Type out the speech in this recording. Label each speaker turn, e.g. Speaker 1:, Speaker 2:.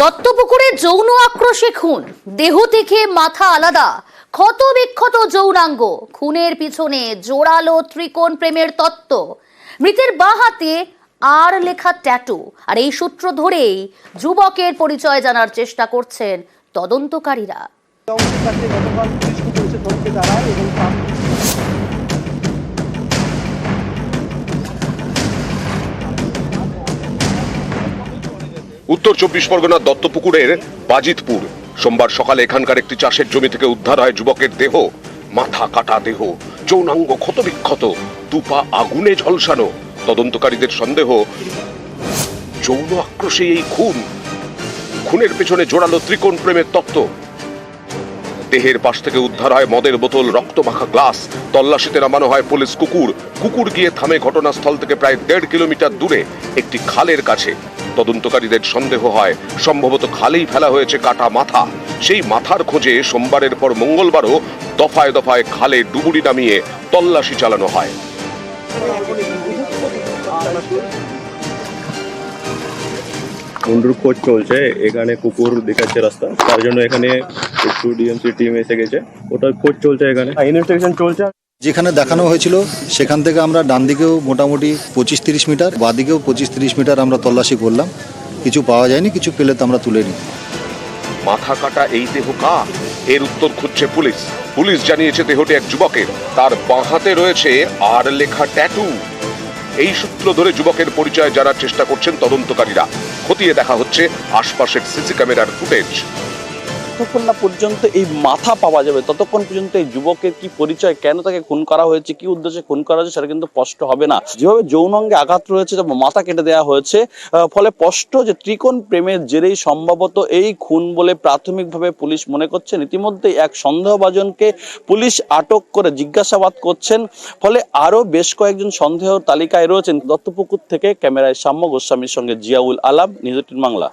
Speaker 1: দত্তপুকুরে যৌন আক্রোশে খুন। দেহ থেকে মাথা আলাদা। ক্ষত বিক্ষত যৌনাঙ্গ। খুনের পিছনে জোরালো ত্রিকোণ প্রেমের তত্ত্ব। মৃতের বাঁ হাতে আর লেখা ট্যাটু। আর এই সূত্র ধরেই যুবকের পরিচয় জানার চেষ্টা করছেন তদন্তকারীরা।
Speaker 2: উত্তর চব্বিশ পরগনার দত্তপুকুরের বাজিতপুর। সোমবার সকালে এখানকার একটি চাষের জমি থেকে উদ্ধার হয় যুবকের দেহ। মাথা কাটা দেহ। যৌনাঙ্গ ক্ষতবিক্ষত। দুপা আগুনে ঝলসানো। তদন্তকারীদের সন্দেহ, যৌন আক্রোশে এই খুন। খুনের পেছনে জোরালো ত্রিকোণ প্রেমের তত্ত্ব দেহের পাশ থেকে উদ্ধার হয় মদের বোতল, রক্তমাখা গ্লাস। তল্লাশিতে নামানো হয় পুলিশ কুকুর। কুকুর গিয়ে থামে ঘটনাস্থল থেকে প্রায় দেড় কিলোমিটার দূরে, একটি খালের কাছে। তদন্তকারীদের সন্দেহ হয়। সম্ভবত খালেই ফেলা হয়েছে কাটা মাথা। সেই মাথার খোঁজে সোমবারের পর মঙ্গলবারও দফায় দফায় খালে ডুবুরি নামিয়ে তল্লাশি চালানো হয়।
Speaker 3: মুন্ডুর খোঁজ চলছে এখানে কুকুর দেখাচ্ছে রাস্তা। তার জন্য এখানে একটু ডিএমসি টিম এসে গেছে। ওটার খোঁজ চলছে এখানে।
Speaker 4: ইনভেস্টিগেশন চলছে।
Speaker 5: যেখানে দেখানো হয়েছিল, সেখান থেকে আমরা ডান দিকেও মোটামুটি পঁচিশ তিরিশ মিটার বাদিকেও পঁচিশ তিরিশ মিটার আমরা তল্লাশি করলাম। কিছু পাওয়া যায়নি, কিছু পেলে তো আমরা তুলে নিই।
Speaker 2: মাথা কাটা এই দেহ কা এর উত্তর খুঁজছে পুলিশ। পুলিশ জানিয়েছে দেহটি এক যুবকের। তার বাঁ হাতে রয়েছে আর লেখা ট্যাটু। এই সূত্র ধরে যুবকের পরিচয় জানার চেষ্টা করছেন তদন্তকারীরা। খতিয়ে দেখা হচ্ছে আশপাশের সিসি ক্যামেরার ফুটেজ।
Speaker 6: যতক্ষণ না পর্যন্ত এই মাথা পাওয়া যাবে? ততক্ষণ পর্যন্ত এই যুবকের কি পরিচয়? কেন তাকে খুন করা হয়েছে? কি উদ্দেশ্যে খুন করা হয়েছে? সেটা কিন্তু স্পষ্ট হবে না। যেভাবে যৌনাঙ্গে আঘাত রয়েছে মাথা কেটে দেওয়া হয়েছে ফলে স্পষ্ট যে ত্রিকোণ প্রেমের জেরেই সম্ভবত এই খুন বলে প্রাথমিকভাবে পুলিশ মনে করছেন। ইতিমধ্যে এক সন্দেহভাজনকে পুলিশ আটক করে জিজ্ঞাসাবাদ করছেন। ফলে আরও বেশ কয়েকজন সন্দেহ তালিকায় রয়েছেন। দত্তপুকুর থেকে ক্যামেরায় সাম্য গোস্বামীর সঙ্গে জিয়াউল আলাম, নিউজ বাংলা।